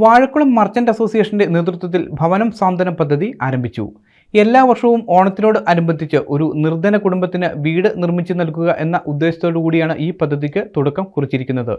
Vazhakulam merchant അസോസിയേഷന്റെ നേതൃത്വത്തിൽ ഭവനം സാന്ത്വന പദ്ധതി ആരംഭിച്ചു. എല്ലാ വർഷവും ഓണത്തിനോട് അനുബന്ധിച്ച് ഒരു നിർധന കുടുംബത്തിന് വീട് നിർമ്മിച്ചു നൽകുക എന്ന ഉദ്ദേശത്തോടു കൂടിയാണ് ഈ പദ്ധതിക്ക് തുടക്കം കുറിച്ചിരിക്കുന്നത്.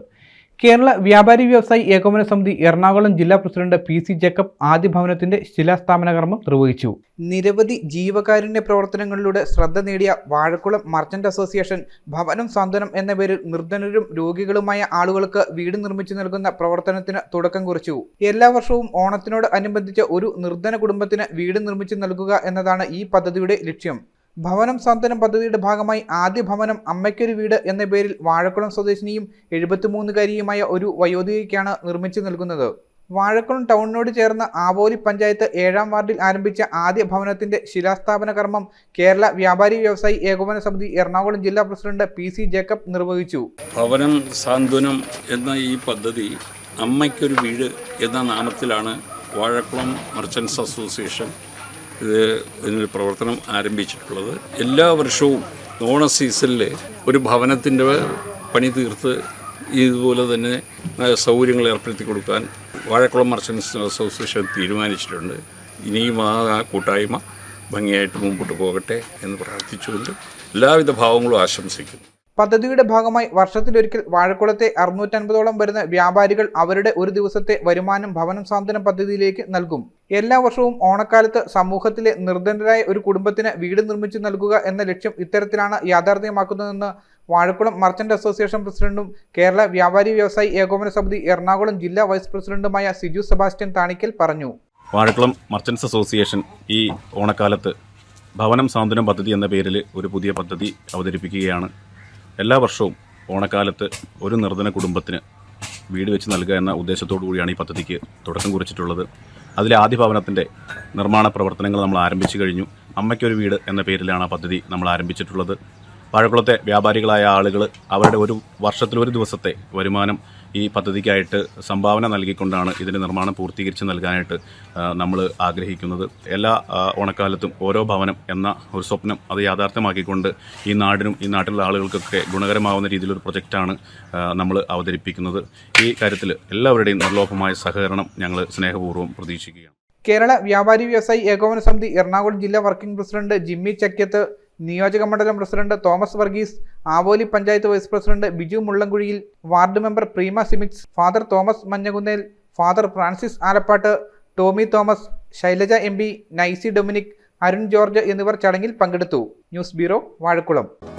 കേരള വ്യാപാരി വ്യവസായി ഏകോപന സമിതി എറണാകുളം ജില്ലാ പ്രസിഡന്റ് പി സി ജേക്കബ് ആദ്യ ഭവനത്തിന്റെ ശിലാസ്ഥാപന കർമ്മം നിർവഹിച്ചു. നിരവധി ജീവകാരുണ്യ പ്രവർത്തനങ്ങളിലൂടെ ശ്രദ്ധ നേടിയ വാഴക്കുളം മർച്ചന്റ് അസോസിയേഷൻ ഭവനം സാന്ത്വനം എന്ന പേരിൽ നിർധനരും രോഗികളുമായ ആളുകൾക്ക് വീട് നിർമ്മിച്ചു നൽകുന്ന പ്രവർത്തനത്തിന് തുടക്കം കുറിച്ചു. എല്ലാ വർഷവും ഓണത്തിനോട് അനുബന്ധിച്ച് ഒരു നിർധന കുടുംബത്തിന് വീട് നിർമ്മിച്ചു നൽകുക എന്നതാണ് ഈ പദ്ധതിയുടെ ലക്ഷ്യം. ഭവനം സാന്ത്വനം പദ്ധതിയുടെ ഭാഗമായി ആദ്യ ഭവനം അമ്മയ്ക്കൊരു വീട് എന്ന പേരിൽ വാഴക്കുളം സ്വദേശിനിയും എഴുപത്തിമൂന്നുകാരിയുമായ ഒരു വയോധികയ്ക്കാണ് നിർമ്മിച്ചു നൽകുന്നത്. വാഴക്കുളം ടൗണിനോട് ചേർന്ന ആവോലി പഞ്ചായത്ത് ഏഴാം വാർഡിൽ ആരംഭിച്ച ആദ്യ ഭവനത്തിന്റെ ശിലാസ്ഥാപന കർമ്മം കേരള വ്യാപാരി വ്യവസായി ഏകോപന സമിതി എറണാകുളം ജില്ലാ പ്രസിഡന്റ് പി സി ജേക്കബ് നിർവഹിച്ചു. ഭവനം സാന്ത്വനം എന്ന ഈ പദ്ധതി അമ്മയ്ക്കൊരു വീട് എന്ന നാമത്തിലാണ് വാഴക്കുളം മർച്ചൻസ് അസോസിയേഷൻ ഇത് ഇതിന്റെ പ്രവർത്തനം ആരംഭിച്ചിട്ടുള്ളത്. എല്ലാ വർഷവും ഓണ സീസണിൽ ഒരു ഭവനത്തിന്റെ പണി തീർത്ത് ഇതുപോലെ തന്നെ സൗകര്യങ്ങൾ ഏർപ്പെടുത്തി കൊടുക്കാൻ വാഴക്കുളം മർച്ചൻസ് അസോസിയേഷൻ തീരുമാനിച്ചിട്ടുണ്ട്. ഇനിയും ആ കൂട്ടായ്മ ഭംഗിയായിട്ട് മുമ്പോട്ട് പോകട്ടെ എന്ന് പ്രാർത്ഥിച്ചുകൊണ്ട് എല്ലാവിധ ഭാവങ്ങളും ആശംസിക്കുന്നു. പദ്ധതിയുടെ ഭാഗമായി വർഷത്തിലൊരിക്കൽ വാഴക്കുളത്തെ അറുന്നൂറ്റൻപതോളം വരുന്ന വ്യാപാരികൾ അവരുടെ ഒരു ദിവസത്തെ വരുമാനം ഭവനം സാന്ത്വന പദ്ധതിയിലേക്ക് നൽകും. എല്ലാ വർഷവും ഓണക്കാലത്ത് സമൂഹത്തിലെ നിർധനരായ ഒരു കുടുംബത്തിന് വീട് നിർമ്മിച്ചു നൽകുക എന്ന ലക്ഷ്യം ഇത്തരത്തിലാണ് യാഥാർത്ഥ്യമാക്കുന്നതെന്ന് വാഴക്കുളം മർച്ചന്റ് അസോസിയേഷൻ പ്രസിഡന്റും കേരള വ്യാപാരി വ്യവസായി ഏകോപന സമിതി എറണാകുളം ജില്ലാ വൈസ് പ്രസിഡന്റുമായ സിജു സെബാസ്റ്റ്യൻ താണിക്കൽ പറഞ്ഞു. വാഴക്കുളം മർച്ചൻസ് അസോസിയേഷൻ ഈ ഓണക്കാലത്ത് ഭവനം സാന്ത്വനം പദ്ധതി എന്ന പേരിൽ ഒരു പുതിയ പദ്ധതി അവതരിപ്പിക്കുകയാണ്. എല്ലാ വർഷവും ഓണക്കാലത്ത് ഒരു നിർധന കുടുംബത്തിന് വീട് വെച്ച് നൽകുക എന്ന ഉദ്ദേശത്തോടു കൂടിയാണ് ഈ പദ്ധതിക്ക് തുടക്കം കുറിച്ചിട്ടുള്ളത്. അതിലെ ആദ്യ ഭവനത്തിന്റെ നിർമ്മാണ പ്രവർത്തനങ്ങൾ നമ്മൾ ആരംഭിച്ചു കഴിഞ്ഞു. അമ്മയ്ക്കൊരു വീട് എന്ന പേരിലാണ് ആ പദ്ധതി നമ്മൾ ആരംഭിച്ചിട്ടുള്ളത്. വാഴക്കുളത്തെ വ്യാപാരികളായ ആളുകൾ അവരുടെ ഒരു വർഷത്തിൽ ഒരു ദിവസത്തെ വരുമാനം ഈ പദ്ധതിക്കായിട്ട് സംഭാവന നൽകിക്കൊണ്ടാണ് ഇതിന്റെ നിർമ്മാണം പൂർത്തീകരിച്ച് നൽകാനായിട്ട് നമ്മൾ ആഗ്രഹിക്കുന്നത്. എല്ലാ ഓണക്കാലത്തും ഓരോ ഭവനം എന്ന ഒരു സ്വപ്നം അത് യാഥാർത്ഥ്യമാക്കിക്കൊണ്ട് ഈ നാടിനും ഈ നാട്ടിലുള്ള ആളുകൾക്കൊക്കെ ഗുണകരമാവുന്ന രീതിയിലൊരു പ്രൊജക്റ്റാണ് നമ്മൾ അവതരിപ്പിക്കുന്നത്. ഈ കാര്യത്തിൽ എല്ലാവരുടെയും നിർലോഭമായ സഹകരണം ഞങ്ങൾ സ്നേഹപൂർവം പ്രതീക്ഷിക്കുകയാണ്. കേരള വ്യാപാരി വ്യവസായി ഏകോപന സമിതി എറണാകുളം ജില്ലാ വർക്കിംഗ് പ്രസിഡന്റ് ജിമ്മി ചക്യത്ത് നിയോജക മണ്ഡലം president Thomas Varghese Avoli panchayat vice president Biju മുള്ളൻകുഴിയിൽ ward member Preema Simix father Thomas Manjakunnel father Francis Alappatt Tomy Thomas Shailaja M Naisy Dominic Arun George എന്നിവർ ചടങ്ങിൽ പങ്കെടുത്തു. News bureau Vazhakulam.